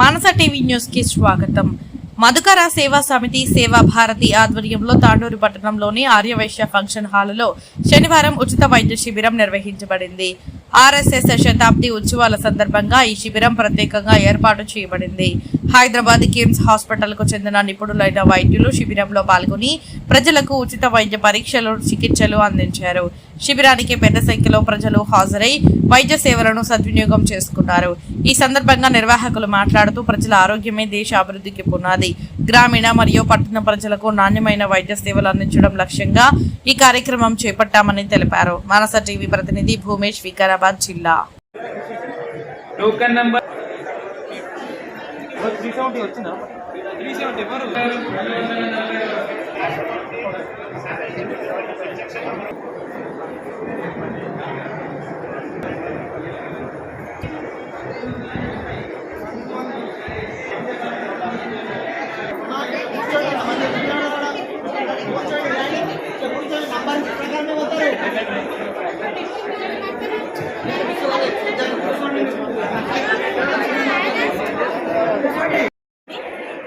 మానస TV న్యూస్కి స్వాగతం. మధుకర సేవా సమితి సేవా భారతి ఆధ్వర్యంలో తాండూరు పట్టణంలోని ఆర్యవైశ్య ఫంక్షన్ హాలులో శనివారం ఉచిత వైద్య శిబిరం నిర్వహించబడింది. ఆర్ఎస్ఎస్ శతాబ్ది ఉత్సవాల సందర్భంగా ఈ శిబిరం ప్రత్యేకంగా ఏర్పాటు చేయబడింది. హైదరాబాద్ కిమ్స్ హాస్పిటల్కు చెందిన నిపుణులైన వైద్యులు శిబిరంలో పాల్గొని ప్రజలకు ఉచిత వైద్య పరీక్షలు చికిత్సలు అందించారు. శిబిరానికి పెద్ద సంఖ్యలో ప్రజలు హాజరై వైద్య సేవలను సద్వినియోగం చేసుకున్నారు. ఈ సందర్భంగా నిర్వాహకులు మాట్లాడుతూ ప్రజల ఆరోగ్యమే దేశ అభివృద్ధికి పునాది. గ్రామీణ మరియు పట్టణ ప్రజలకు నాణ్యమైన వైద్య సేవలు అందించడం లక్ష్యంగా ఈ కార్యక్రమం చేపట్టామని తెలిపారు. మానస టీవీ ప్రతినిధి భూమేష్ వికారాబాద్ జిల్లా. టోకెన్ నంబర్ త్రీ సెవెంటీ వచ్చిందా? త్రీ సెవెంటీ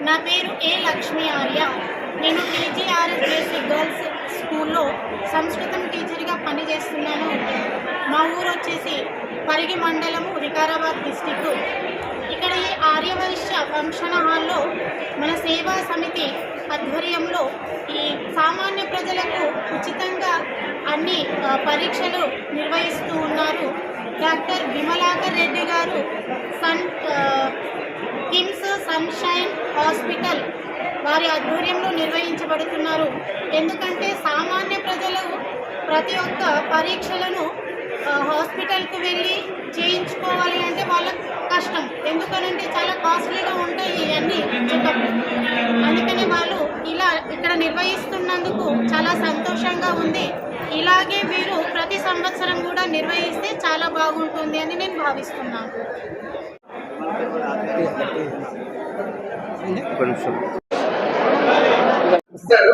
నా పేరు ఏ లక్ష్మీ ఆర్య. నేను టీజీఆర్ఎస్ బేసిక్ గర్ల్స్ స్కూల్లో సంస్కృతం టీచర్గా పనిచేస్తున్నాను. మా ఊరు వచ్చేసి పరిగి మండలము వికారాబాద్ డిస్టిక్ ఇక్కడ ఈ ఆర్యవైశ్య ఫంక్షన్ హాల్లో మన సేవా సమితి ఆధ్వర్యంలో ఈ సామాన్య ప్రజలకు ఉచితంగా అన్ని పరీక్షలు నిర్వహిస్తూ ఉన్నారు. డాక్టర్ విమలాకర్ రెడ్డి గారు సన్ కిమ్స్ సన్షైన్ హాస్పిటల్ వారి ఆధ్వర్యంలో నిర్వహించబడుతున్నారు. ఎందుకంటే సామాన్య ప్రజలు ప్రతి ఒక్క పరీక్షలను హాస్పిటల్కు వెళ్ళి చేయించుకోవాలి అంటే వాళ్ళకు కష్టం. ఎందుకనంటే చాలా కాస్ట్లీగా ఉంటాయి ఇవన్నీ చెకప్ అందుకని వాళ్ళు ఇలా ఇక్కడ నిర్వహిస్తున్నందుకు చాలా సంతోషంగా ఉంది. ఇలాగే వీరు ప్రతి సంవత్సరం కూడా నిర్వహిస్తే చాలా బాగుంటుంది అని నేను భావిస్తున్నాను.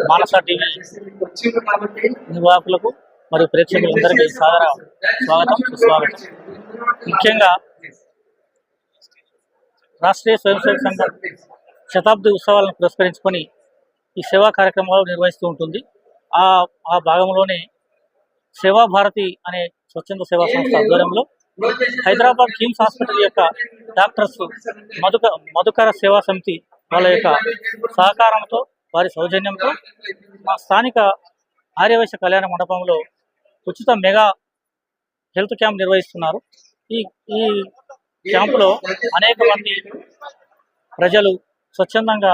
మానస టీవీ నిర్వాహకులకు మరియు ప్రేక్షకులందరికీ సాదర స్వాగతం సుస్వాగతం. ముఖ్యంగా రాష్ట్రీయ స్వయం సేవక సంఘం శతాబ్ది ఉత్సవాలను పురస్కరించుకొని ఈ సేవా కార్యక్రమాలు నిర్వహిస్తూ ఉంటుంది. ఆ ఆ భాగంలోనే సేవా భారతి అనే స్వచ్ఛంద సేవా సంస్థ ఆధ్వర్యంలో హైదరాబాద్ కిమ్స్ హాస్పిటల్ యొక్క డాక్టర్స్ మధుక మధుకర సేవా సమితి వాళ్ళ యొక్క సహకారంతో వారి సౌజన్యంతో మా స్థానిక ఆర్యవైశ్య కళ్యాణ మండపంలో ఉచిత మెగా హెల్త్ క్యాంప్ నిర్వహిస్తున్నారు. ఈ ఈ క్యాంపులో అనేక మంది ప్రజలు స్వచ్ఛందంగా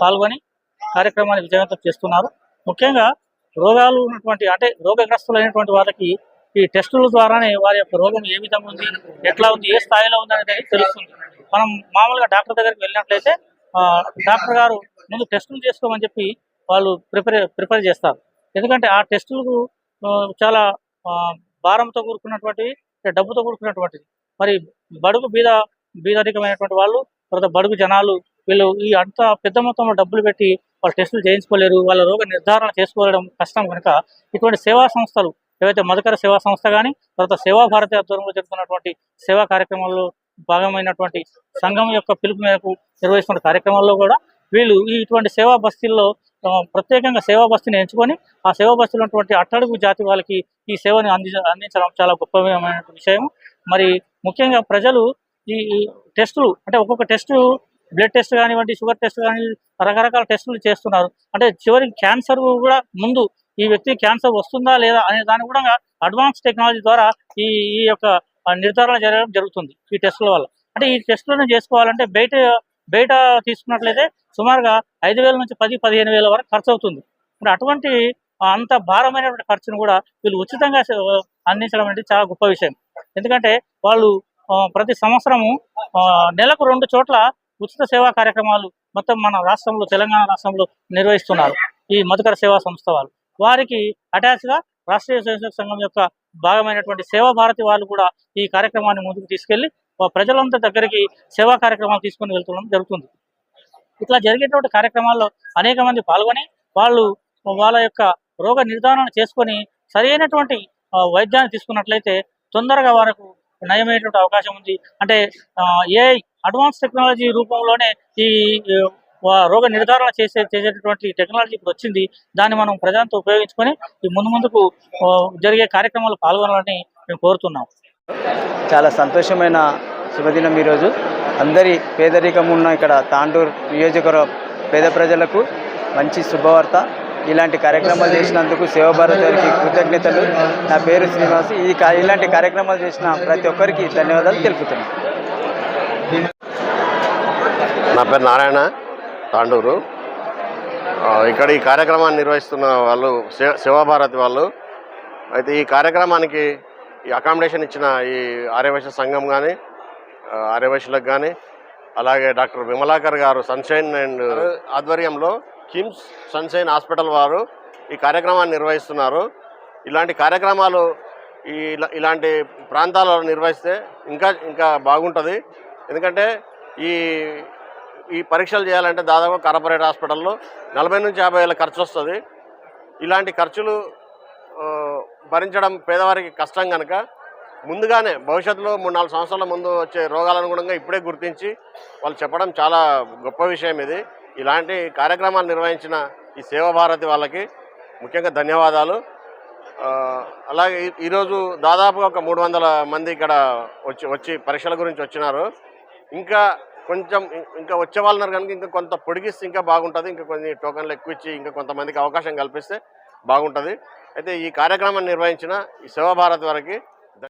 పాల్గొని కార్యక్రమాన్ని విజయవంతం చేస్తున్నారు. ముఖ్యంగా రోగాలు ఉన్నటువంటి అంటే రోగగ్రస్తులైనటువంటి వాళ్ళకి ఈ టెస్టుల ద్వారానే వారి యొక్క రోగం ఏ విధంగా ఉంది ఎట్లా ఉంది ఏ స్థాయిలో ఉంది అనేది తెలుస్తుంది. మనం మామూలుగా డాక్టర్ దగ్గరికి వెళ్ళినట్లయితే డాక్టర్ గారు ముందు టెస్టులు చేసుకోమని చెప్పి వాళ్ళు ప్రిపేర్ ప్రిపేర్ చేస్తారు. ఎందుకంటే ఆ టెస్టులకు చాలా ఆ, భారంతో కూడుకున్నటువంటివి డబ్బుతో కూడుకున్నటువంటిది. మరి బడుగు బీద బీదరికమైనటువంటి వాళ్ళు తర్వాత బడుగు జనాలు వీళ్ళు ఈ అంత పెద్ద మొత్తంలో డబ్బులు పెట్టి వాళ్ళు టెస్టులు చేయించుకోలేరు వాళ్ళ రోగ నిర్ధారణ చేసుకోవడం కష్టం కనుక ఇటువంటి సేవా సంస్థలు ఏవైతే మధుకర సేవా సంస్థ కానీ తర్వాత సేవా భారతి ఆధ్వర్యంలో జరుగుతున్నటువంటి సేవా కార్యక్రమాల్లో భాగమైనటువంటి సంఘం యొక్క పిలుపు మేరకు నిర్వహిస్తున్న కార్యక్రమాల్లో కూడా వీళ్ళు ఈ ఇటువంటి సేవా బస్తీల్లో ప్రత్యేకంగా సేవా బస్తీని ఎంచుకొని ఆ సేవా బస్తీలో ఉన్నటువంటి అట్టడుగు జాతి వాళ్ళకి ఈ సేవని అంది అందించడం చాలా గొప్పమైన విషయం మరి ముఖ్యంగా ప్రజలు ఈ టెస్టులు అంటే ఒక్కొక్క టెస్టు బ్లడ్ టెస్ట్ కానివ్వండి షుగర్ టెస్ట్ కానీ రకరకాల టెస్టులు చేస్తున్నారు. అంటే చివరికి క్యాన్సర్ కూడా ముందు ఈ వ్యక్తి క్యాన్సర్ వస్తుందా లేదా అనే దాని కూడా అడ్వాన్స్ టెక్నాలజీ ద్వారా ఈ ఈ యొక్క నిర్ధారణ జరగడం జరుగుతుంది ఈ టెస్టుల వల్ల. అంటే ఈ టెస్టులను చేసుకోవాలంటే బయట బయట తీసుకున్నట్లయితే సుమారుగా ఐదు వేల నుంచి పది పదిహేను వేల వరకు ఖర్చు అవుతుంది. ఇప్పుడు అటువంటి అంత భారమైనటువంటి ఖర్చును కూడా వీళ్ళు ఉచితంగా అందించడం అనేది చాలా గొప్ప విషయం. ఎందుకంటే వాళ్ళు ప్రతి సంవత్సరము నెలకు రెండు చోట్ల ఉచిత సేవా కార్యక్రమాలు మొత్తం మన రాష్ట్రంలో తెలంగాణ రాష్ట్రంలో నిర్వహిస్తున్నారు ఈ మధుకర సేవా సంస్థ వాళ్ళు. వారికి అటాచ్గా రాష్ట్రీయ స్వయంసేవక సంఘం యొక్క భాగమైనటువంటి సేవా భారతి వాళ్ళు కూడా ఈ కార్యక్రమాన్ని ముందుకు తీసుకెళ్ళి ప్రజలంతా దగ్గరికి సేవా కార్యక్రమాలు తీసుకొని వెళ్తుండడం జరుగుతుంది. ఇట్లా జరిగేటువంటి కార్యక్రమాల్లో అనేక మంది పాల్గొని వాళ్ళు వాళ్ళ యొక్క రోగ నిర్ధారణ చేసుకొని సరైనటువంటి వైద్యాన్ని తీసుకున్నట్లయితే తొందరగా వారికి నయమయ్యేటువంటి అవకాశం ఉంది. అంటే ఏఐ అడ్వాన్స్ టెక్నాలజీ రూపంలోనే ఈ రోగ నిర్ధారణ చేసే చేసేటటువంటి టెక్నాలజీ ఇప్పుడు వచ్చింది. దాన్ని మనం ప్రజలతో ఉపయోగించుకొని ఈ ముందు ముందుకు జరిగే కార్యక్రమాలు పాల్గొనాలని మేము కోరుతున్నాం. చాలా సంతోషమైన శుభదినం ఈరోజు. అందరి పేదరికం ఉన్న ఇక్కడ తాండూర్ నియోజకవర్గ పేద ప్రజలకు మంచి శుభవార్త. ఇలాంటి కార్యక్రమాలు చేసినందుకు సేవాభారత్ వారికి కృతజ్ఞతలు. నా పేరు శ్రీనివాస్. ఈ ఇలాంటి కార్యక్రమాలు చేసిన ప్రతి ఒక్కరికి ధన్యవాదాలు తెలుపుతున్నాను. నా పేరు నారాయణ తాండూరు. ఇక్కడ ఈ కార్యక్రమాన్ని నిర్వహిస్తున్న వాళ్ళు శివ సేవాభారతి వాళ్ళు. అయితే ఈ కార్యక్రమానికి ఈ అకామిడేషన్ ఇచ్చిన ఈ ఆర్యవైశ్య సంఘం కానీ ఆర్యవైశ్యులకు కానీ అలాగే డాక్టర్ విమలాకర్ గారు సన్షైన్ అండ్ ఆధ్వర్యంలో కిమ్స్ సన్షైన్ హాస్పిటల్ వారు ఈ కార్యక్రమాన్ని నిర్వహిస్తున్నారు. ఇలాంటి కార్యక్రమాలు ఈ ఇలాంటి ప్రాంతాలలో నిర్వహిస్తే ఇంకా ఇంకా బాగుంటుంది. ఎందుకంటే ఈ ఈ పరీక్షలు చేయాలంటే దాదాపు కార్పొరేట్ హాస్పిటల్లో నలభై నుంచి యాభై వేల ఖర్చు వస్తుంది. ఇలాంటి ఖర్చులు భరించడం పేదవారికి కష్టం కనుక ముందుగానే భవిష్యత్తులో మూడు నాలుగు సంవత్సరాల ముందు వచ్చే రోగాలనుగుణంగా ఇప్పుడే గుర్తించి వాళ్ళు చెప్పడం చాలా గొప్ప విషయం ఇది. ఇలాంటి కార్యక్రమాలు నిర్వహించిన ఈ సేవా భారతి వాళ్ళకి ముఖ్యంగా ధన్యవాదాలు. అలాగే ఈ- ఈరోజు దాదాపుగా ఒక మూడు వందల మంది ఇక్కడ వచ్చి వచ్చి పరీక్షల గురించి వచ్చినారు. ఇంకా కొంచెం ఇంకా వచ్చే వాళ్ళన్నారు కనుక ఇంకా కొంత పొడిగిస్తే ఇంకా బాగుంటుంది. ఇంకా కొన్ని టోకన్లు ఎక్కువ ఇచ్చి ఇంకా కొంతమందికి అవకాశం కల్పిస్తే బాగుంటుంది. అయితే ఈ కార్యక్రమాన్ని నిర్వహించిన ఈ సేవా భారత్ వారికి